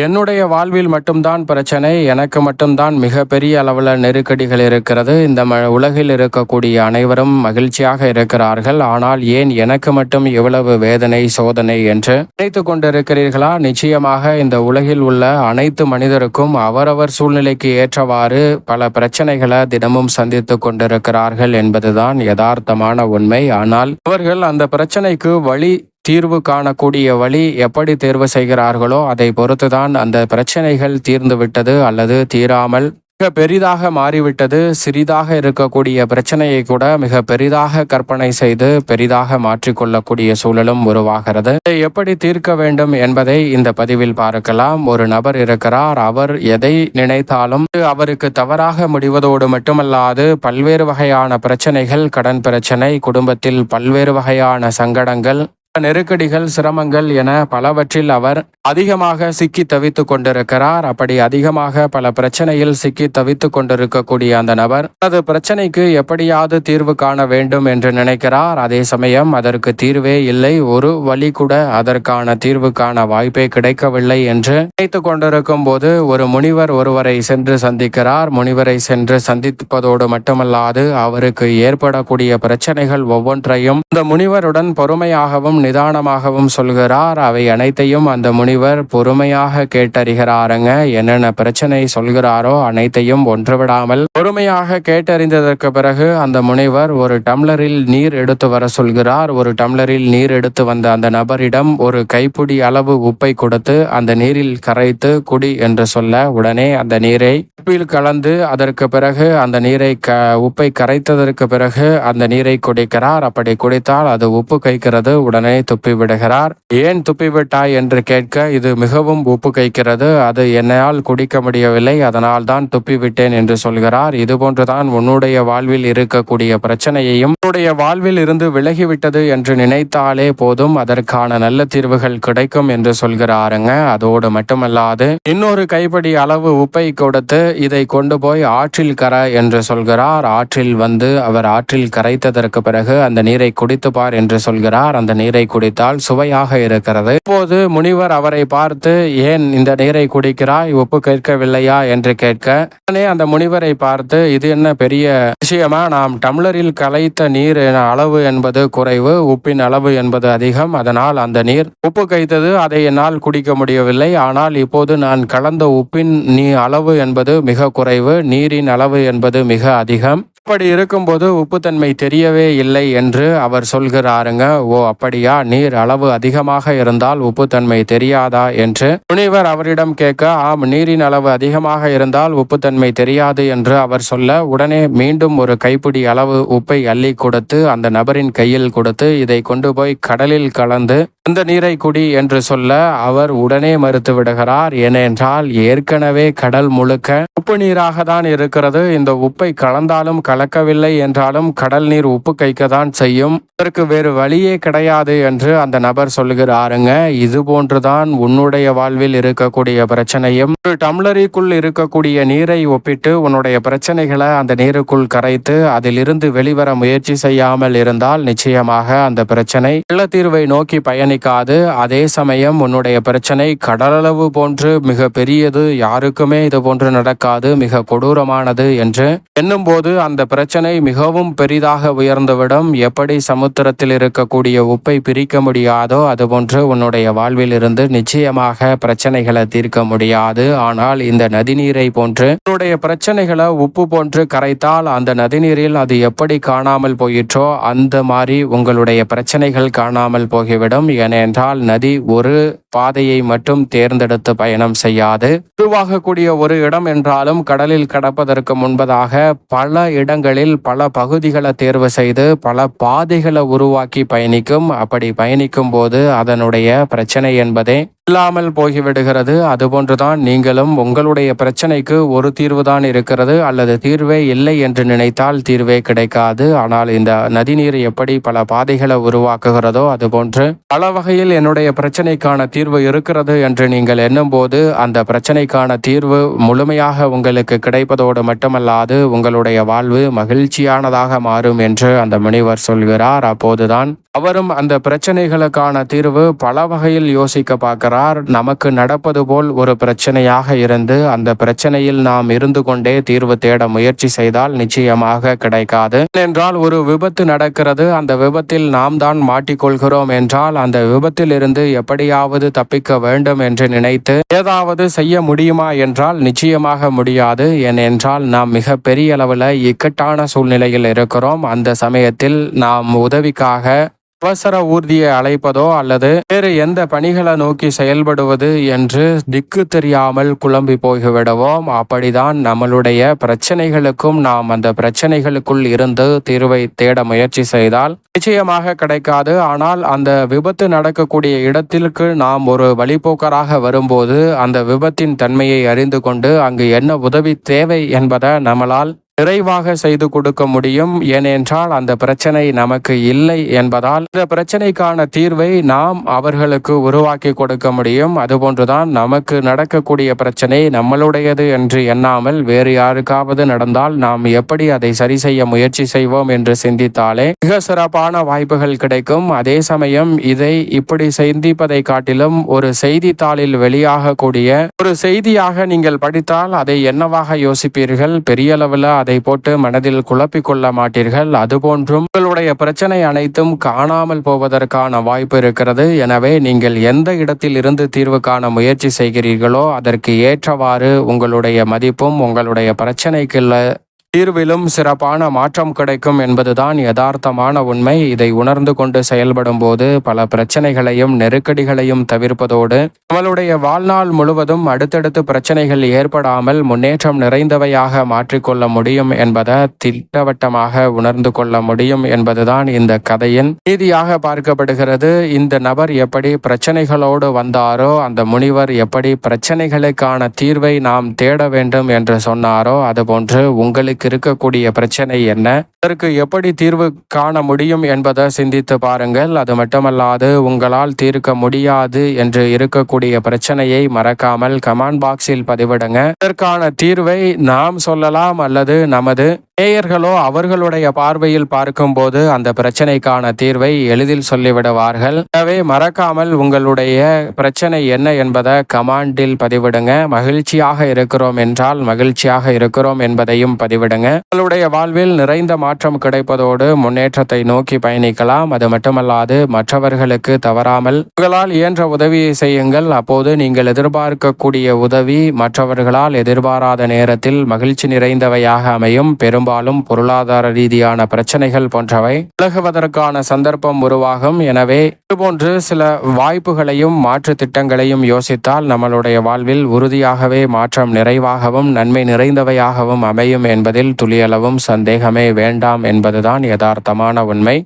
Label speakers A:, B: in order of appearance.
A: என்னுடைய வாழ்வில் மட்டும்தான் பிரச்சனை எனக்கு மட்டும்தான் மிகப்பெரிய அளவில் நெருக்கடிகள் இருக்கிறது. இந்த ம உலகில் இருக்கக்கூடிய அனைவரும் மகிழ்ச்சியாக இருக்கிறார்கள். ஆனால் ஏன் எனக்கு மட்டும் இவ்வளவு வேதனை சோதனை என்று நினைத்து கொண்டிருக்கிறீர்களா? நிச்சயமாக இந்த உலகில் உள்ள அனைத்து மனிதருக்கும் அவரவர் சூழ்நிலைக்கு ஏற்றவாறு பல பிரச்சனைகளை தினமும் சந்தித்து கொண்டிருக்கிறார்கள் என்பதுதான் யதார்த்தமான உண்மை. ஆனால் அவர்கள் அந்த பிரச்சனைக்கு வழி தீர்வு காணக்கூடிய வழி எப்படி தேர்வு செய்கிறார்களோ அதை பொறுத்துதான் அந்த பிரச்சனைகள் தீர்ந்துவிட்டது அல்லது தீராமல் மிக பெரிதாக மாறிவிட்டது. சிறிதாக இருக்கக்கூடிய பிரச்சனையை கூட மிக பெரிதாக கற்பனை செய்து பெரிதாக மாற்றிக்கொள்ளக்கூடிய சூழலும் உருவாகிறது. இதை எப்படி தீர்க்க வேண்டும் என்பதை இந்த பதிவில் பார்க்கலாம். ஒரு நபர் இருக்கிறார். அவர் எதை நினைத்தாலும் அவருக்கு தவறாக முடிவதோடு மட்டுமல்லாது பல்வேறு வகையான பிரச்சனைகள் கடன் பிரச்சனை குடும்பத்தில் பல்வேறு வகையான சங்கடங்கள் நெருக்கடிகள் சிரமங்கள் என பலவற்றில் அவர் அதிகமாக சிக்கி தவித்துக் கொண்டிருக்கிறார். அப்படி அதிகமாக பல பிரச்சனையில் சிக்கி தவித்துக் கொண்டிருக்கக்கூடிய அந்த நபர் தனது பிரச்சனைக்கு எப்படியாவது தீர்வு காண வேண்டும் என்று நினைக்கிறார். அதே சமயம் அதற்கு தீர்வே இல்லை. ஒரு வழி கூட அதற்கான தீர்வுக்கான வாய்ப்பே கிடைக்கவில்லை என்று நினைத்துக் கொண்டிருக்கும் போது ஒரு முனிவர் ஒருவரை சென்று சந்திக்கிறார். முனிவரை சென்று சந்திப்பதோடு மட்டுமல்லாது அவருக்கு ஏற்படக்கூடிய பிரச்சனைகள் ஒவ்வொன்றையும் இந்த முனிவருடன் பொறுமையாகவும் நிதானமாகவும் சொல்கிறார். அவை அனைத்தையும் அந்த முனிவர் பொறுமையாக கேட்டறிகிறாருங்க. என்னென்ன பிரச்சனை சொல்கிறாரோ அனைத்தையும் ஒன்றுவிடாமல் பொறுமையாக கேட்டறிந்ததற்கு பிறகு அந்த முனிவர் ஒரு டம்ளரில் நீர் எடுத்து வர சொல்கிறார். ஒரு டம்ளரில் நீர் எடுத்து வந்த அந்த நபரிடம் ஒரு கைப்பிடி அளவு உப்பை கொடுத்து அந்த நீரில் கரைத்து குடி என்று சொல்ல உடனே அந்த நீரை உப்பில் கலந்து அதற்கு பிறகு அந்த நீரை க உப்பை கரைத்ததற்கு பிறகு அந்த நீரை குடிக்கிறார். அப்படி குடித்தால் அது உப்பு கைக்கிறது உடனே துப்பி துப்பிவிடுகிறார். ஏன் துப்பிவிட்டாய் என்று கேட்க இது மிகவும் உப்பு கைக்கிறது அது என்னால் குடிக்க முடியவில்லை. அதனால் தான் துப்பிவிட்டேன் என்று சொல்கிறார். இதுபோன்றுதான் உன்னுடைய வாழ்வில் இருக்கக்கூடிய பிரச்சனையையும் உன்னுடைய வாழ்வில் இருந்து விலகிவிட்டது என்று நினைத்தாலே போதும். அதற்கான நல்ல தீர்வுகள் கிடைக்கும் என்று சொல்கிறாருங்க. அதோடு மட்டுமல்லாது இன்னொரு கைப்படி அளவு உப்பை கொடுத்து இதை கொண்டு போய் ஆற்றில் கர என்று சொல்கிறார். ஆற்றில் வந்து அவர் ஆற்றில் கரைத்ததற்கு பிறகு அந்த நீரை குடித்து பார் என்று சொல்கிறார். அந்த நீரை குடித்தால் சுவையாக இருக்கிறது. இப்போது முனிவர் அவரை பார்த்து ஏன் இந்த நீரை குடிக்கிறாய்? உப்பு கேட்கவில்லையா? என்று கேட்க உடனே அந்த முனிவரை பார்த்து இது என்ன பெரிய விஷயமா? நாம் டம்ளரில் கலைத்த நீர் அளவு என்பது குறைவு உப்பின் அளவு என்பது அதிகம். அதனால் அந்த நீர் உப்பு கைத்தது அதை என்னால் குடிக்க முடியவில்லை. ஆனால் இப்போது நான் கலந்த உப்பின் நீ அளவு என்பது மிக குறைவு நீரின் அளவு என்பது மிக அதிகம். அப்படி இருக்கும்போது உப்புத்தன்மை தெரியவே இல்லை என்று அவர் சொல்கிறாருங்க ஓ அப்படியா? நீர் அளவு அதிகமாக இருந்தால் உப்புத்தன்மை தெரியாதா? என்று முனிவர் அவரிடம் கேட்க ஆம் நீரின் அளவு அதிகமாக இருந்தால் உப்புத்தன்மை தெரியாது என்று அவர் சொல்ல உடனே மீண்டும் ஒரு கைப்பிடி அளவு உப்பை அள்ளி கொடுத்து அந்த நபரின் கையில் கொடுத்து இதை கொண்டு போய் கடலில் கலந்து அந்த நீரை குடி என்று சொல்ல அவர் உடனே மறுத்து விடுகிறார் ஏனென்றால் ஏற்கனவே கடல் முழுக்க உப்பு நீராக தான் இருக்கிறது. இந்த உப்பை கலந்தாலும் கலக்கவில்லை என்றாலும் கடல் நீர் உப்பு கைக்கத்தான் செய்யும். அதற்கு வேறு வழியே கிடையாது என்று அந்த நபர் சொல்கிறாருங்க இது போன்றுதான் உன்னுடைய வாழ்வில் இருக்கக்கூடிய பிரச்சனையும். ஒரு டம்ளரிக்குள் இருக்கக்கூடிய நீரை ஒப்பிட்டு உன்னுடைய பிரச்சனைகளை அந்த நீருக்குள் கரைத்து அதிலிருந்து வெளிவர முயற்சி செய்யாமல் இருந்தால் நிச்சயமாக அந்த பிரச்சனை நல்ல தீர்வை நோக்கி பயணிக்காது. அதே சமயம் உன்னுடைய பிரச்சனை கடலளவு போன்று மிக பெரியது யாருக்குமே இது போன்று நடக்காது. மிக கொடூரமானது என்று எண்ணும்போது அந்த பிரச்சனை மிகவும் பெரிதாக உயர்ந்துவிடும். எப்படி சமுத்திரத்தில் இருக்கக்கூடிய உப்பை பிரிக்க முடியாதோ அதுபோன்று உன்னுடைய வாழ்வில் இருந்து நிச்சயமாக பிரச்சனைகளை தீர்க்க முடியாது. ஆனால் இந்த நதிநீரை போன்று உன்னுடைய பிரச்சனைகளை உப்பு போன்று கரைத்தால் அந்த நதிநீரில் அது எப்படி காணாமல் போயிற்றோ அந்த மாதிரி உங்களுடைய பிரச்சனைகள் காணாமல் போகிவிடும். ஏனென்றால் நதி ஒரு பாதையை மட்டும் தேர்ந்தெடுத்து பயணம் செய்யாது. உருவாகக்கூடிய ஒரு இடம் என்றாலும் கடலில் கடப்பதற்கு முன்பதாக பல இடங்களில் பல பகுதிகளை தேர்வு செய்து பல பாதைகளை உருவாக்கி பயணிக்கும். அப்படி பயணிக்கும் போது அதனுடைய பிரச்சனை என்பதே இல்லாமல் போய்விடுகிறது அதுபோன்றுதான் நீங்களும் உங்களுடைய பிரச்சனைக்கு ஒரு தீர்வு தான் இருக்கிறது. அல்லது தீர்வே இல்லை என்று நினைத்தால் தீர்வே கிடைக்காது. ஆனால் இந்த நதிநீர் எப்படி பல பாதைகளை உருவாக்குகிறதோ அதுபோன்று பல வகையில் என்னுடைய பிரச்சனைக்கான தீர்வு இருக்கிறது என்று நீங்கள் எண்ணும்போது அந்த பிரச்சனைக்கான தீர்வு முழுமையாக உங்களுக்கு கிடைப்பதோடு மட்டுமல்லாது உங்களுடைய வாழ்வு மகிழ்ச்சியானதாக மாறும் என்று அந்த முனிவர் சொல்கிறார். அப்போதுதான் அவரும் அந்த பிரச்சனைகளுக்கான தீர்வு பல வகையில் யோசிக்க பார்க்கிறார். சொல்கிறார் நமக்கு நடப்பது போல் ஒரு பிரச்சனையாக இருந்து அந்த பிரச்சனையில் நாம் இருந்து கொண்டே தீர்வு தேட முயற்சி செய்தால் நிச்சயமாக கிடைக்காது. என்றால் ஒரு விபத்து நடக்கிறது. அந்த விபத்தில் நாம் தான் மாட்டிக்கொள்கிறோம் என்றால் அந்த விபத்தில் இருந்து எப்படியாவது தப்பிக்க வேண்டும் என்று நினைத்து ஏதாவது செய்ய முடியுமா என்றால் நிச்சயமாக முடியாது. ஏனென்றால் நாம் மிக பெரிய அளவில் இக்கட்டான சூழ்நிலையில் இருக்கிறோம். அந்த சமயத்தில் நாம் உதவிக்காக அவசர ஊர்தியை அழைப்பதோ அல்லது வேறு எந்த பணிகளை நோக்கி செயல்படுவது என்று திக்கு தெரியாமல் குழம்பி போய்விடுவோம். அப்படிதான் நம்மளுடைய பிரச்சனைகளுக்கும் நாம் அந்த பிரச்சனைகளுக்குள் இருந்து தீர்வை தேட முயற்சி செய்தால் நிச்சயமாக கிடைக்காது. ஆனால் அந்த விபத்து நடக்கக்கூடிய இடத்திற்கு நாம் ஒரு வழிபோக்கராக வரும்போது அந்த விபத்தின் தன்மையை அறிந்து கொண்டு அங்கு என்ன உதவி தேவை என்பதை நம்மளால் நிறைவாக செய்து கொடுக்க முடியும். ஏனென்றால் அந்த பிரச்சனை நமக்கு இல்லை என்பதால் இந்த பிரச்சனைக்கான தீர்வை நாம் அவர்களுக்கு உருவாக்கி கொடுக்க முடியும். அதுபோன்றுதான் நமக்கு நடக்கக்கூடிய பிரச்சனை நம்மளுடையது என்று எண்ணாமல் வேறு யாருக்காவது நடந்தால் நாம் எப்படி அதை சரி செய்ய முயற்சி செய்வோம் என்று சிந்தித்தாலே மிக சிறப்பான வாய்ப்புகள் கிடைக்கும். அதே சமயம் இதை இப்படி சிந்திப்பதை காட்டிலும் ஒரு செய்தித்தாளில் வெளியாகக்கூடிய ஒரு செய்தியாக நீங்கள் படித்தால் அதை என்னவாக யோசிப்பீர்கள்? பெரிய அளவில் அதை போட்டு மனதில் குழப்பிக்கொள்ள மாட்டீர்கள். அதுபோன்றும் உங்களுடைய பிரச்சனை அனைத்தும் காணாமல் போவதற்கான வாய்ப்பு இருக்கிறது. எனவே நீங்கள் எந்த இடத்தில் இருந்து தீர்வு காண முயற்சி செய்கிறீர்களோ அதற்கு ஏற்றவாறு உங்களுடைய மதிப்பும் உங்களுடைய பிரச்சனைக்குள்ள தீர்விலும் சிறப்பான மாற்றம் கிடைக்கும் என்பதுதான் யதார்த்தமான உண்மை. இதை உணர்ந்து கொண்டு செயல்படும் போது பல பிரச்சனைகளையும் நெருக்கடிகளையும் தவிர்ப்பதோடு நம்மளுடைய வாழ்நாள் முழுவதும் அடுத்தடுத்து பிரச்சனைகள் ஏற்படாமல் முன்னேற்றம் நிறைந்தவையாக மாற்றிக்கொள்ள முடியும் என்பதை திட்டவட்டமாக உணர்ந்து கொள்ள முடியும் என்பதுதான் இந்த கதையின் நீதியாக பார்க்கப்படுகிறது. இந்த நபர் எப்படி பிரச்சனைகளோடு வந்தாரோ அந்த முனிவர் எப்படி பிரச்சனைகளுக்கான தீர்வை நாம் தேட வேண்டும் என்று சொன்னாரோ அதுபோன்று உங்களுக்கு இருக்கக்கூடிய பிரச்சனை என்ன? அதற்கு எப்படி தீர்வு காண முடியும் என்பதை சிந்தித்து பாருங்கள். அது மட்டுமல்லாது உங்களால் தீர்க்க முடியாது என்று இருக்கக்கூடிய பிரச்சனையை மறக்காமல் கமெண்ட் பாக்ஸில் பதிவிடுங்க. இதற்கான தீர்வை நாம் சொல்லலாம் அல்லது நமது நேயர்களோ அவர்களுடைய பார்வையில் பார்க்கும்போது அந்த பிரச்சனைக்கான தீர்வை எளிதில் சொல்லிவிடுவார்கள். எனவே மறக்காமல் உங்களுடைய பிரச்சனை என்ன என்பதை கமாண்டில் பதிவிடுங்க. மகிழ்ச்சியாக இருக்கிறோம் என்றால் மகிழ்ச்சியாக இருக்கிறோம் என்பதையும் பதிவிடுங்க. உங்களுடைய வாழ்வில் நிறைந்த மாற்றம் கிடைப்பதோடு முன்னேற்றத்தை நோக்கி பயணிக்கலாம். அது மட்டுமல்லாது மற்றவர்களுக்கு தவறாமல் உங்களால் இயன்ற உதவியை செய்யுங்கள். அப்போது நீங்கள் எதிர்பார்க்கக்கூடிய உதவி மற்றவர்களால் எதிர்பாராத நேரத்தில் மகிழ்ச்சி நிறைந்தவையாக அமையும். பெரும்பாலும் பொருளாதார ரீதியான பிரச்சனைகள் போன்றவை. விலகுவதற்கான சந்தர்ப்பம் உருவாகும். எனவே இதுபோன்று சில வாய்ப்புகளையும் மாற்று திட்டங்களையும் யோசித்தால் நம்மளுடைய வாழ்வில் உறுதியாகவே மாற்றம் நிறைவாகவும் நன்மை நிறைந்தவையாகவும் அமையும் என்பதில் துளியளவும் சந்தேகமே வேண்டாம் என்பதுதான் யதார்த்தமான உண்மை.